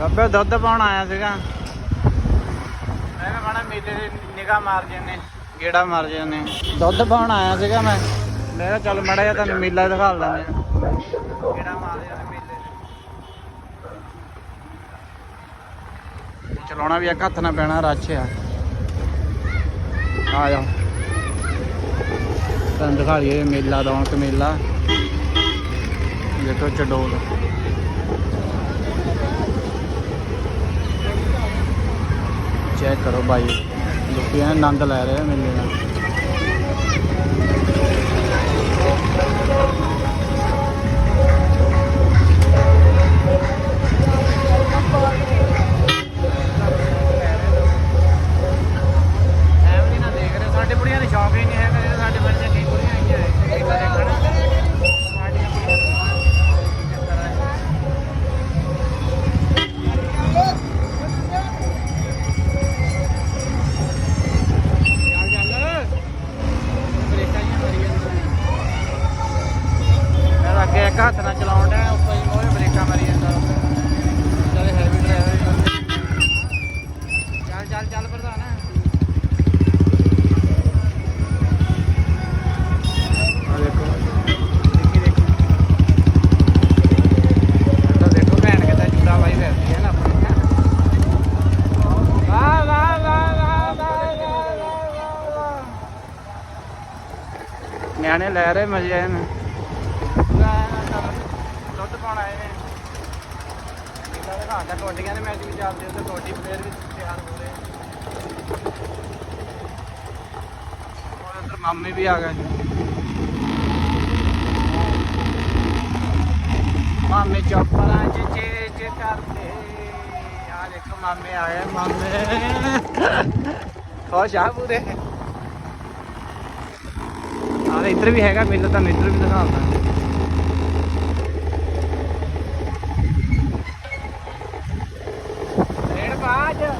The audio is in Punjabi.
ਬੱਬੇ ਦੁੱਧ ਪਾਉਣ ਆਇਆ ਸੀਗਾ। ਮੈਂ ਕਿਹਾ ਬਣਾ ਮੇਲੇ ਦੇ ਨਿਗਾਹ ਮਾਰ ਜਾਂਦੇ ਗੇੜਾ ਮਾਰ ਜਾਂਦੇ। ਦੁੱਧ ਪਾਉਣ ਆਇਆ ਸੀਗਾ ਮੈਂ। ਮੈਂ ਕਿਹਾ ਚੱਲ ਮੜਾ ਜਾ ਤੁਹਾਨੂੰ ਮੇਲਾ ਦਿਖਾ ਲੈਂਦੇ ਗੇੜਾ ਮਾਰ ਜਾਂਦੇ ਮੇਲੇ ਚਲਾਉਣਾ ਵੀ ਇੱਕ ਹੱਥ ਨਾਲ ਪੈਣਾ ਰੱਛ ਆ। ਆ ਜਾ ਤੁਹਾਨੂੰ ਦਿਖਾ ਲਈਏ ਮੇਲਾ ਰੌਣਕ ਮੇਲਾ। ਦੇਖੋ ਚਡੋਲ। ਚੈੱਕ ਕਰੋ ਬਾਈ। ਲੋਕੀ ਐਨ ਆਨੰਦ ਲੈ ਰਹੇ ਆ ਮੇਲੇ ਦਾ ਨਾ ਦੇਖ ਰਹੇ। ਸਾਡੇ ਬੁੜੀਆਂ ਦੇ ਸ਼ੌਕ ਹੀ ਨਹੀਂ ਹੈਗਾ। ਜਿਹੜੇ ਸਾਡੇ ਪਿੰਡ ਦੀਆਂ ਕਈ ਬੁੜੀਆਂ ਆਈਆਂ ਹੈ ਮੇਲਾ ਇੱਕ ਚਲਾਉਣ ਦਾ ਉੱਤੋਂ ਮਾਰੀ ਜਾਂਦਾ ਚੱਲ ਚੱਲ ਚੱਲ ਪ੍ਰਧਾਨ। ਨਿਆਣੇ ਲੈ ਰਹੇ ਮਜ਼ੇ ਆਏ ਨੇ। ਦੁੱਧ ਪਾਉਣ ਆਏ ਇਹਨਾਂ ਦੇ ਘਾਟਾ ਕਬੱਡੀਆਂ ਦੇ ਮੈਚ ਵੀ ਚੱਲਦੇ ਉੱਥੇ ਕਬੱਡੀ ਪਲੇਅਰ ਵੀ ਤਿਆਰ ਹੋ ਰਹੇ। ਔਰ ਅੰਦਰ ਮਾਮੇ ਵੀ ਆ ਗਏ ਮਾਮੇ ਚੌਪਰਾਂ ਚ ਚੇਚ ਕਰਦੇ। ਆ ਦੇਖੋ ਮਾਮੇ ਆ ਗਏ ਮਾਮੇ। ਖੁਸ਼ ਆ ਪੂਰੇ। ਆ ਇੱਧਰ ਵੀ ਹੈਗਾ ਮੇਲਾ ਤੁਹਾਨੂੰ ਇੱਧਰ ਵੀ ਦਿਖਾਉਂਦਾ। Roger.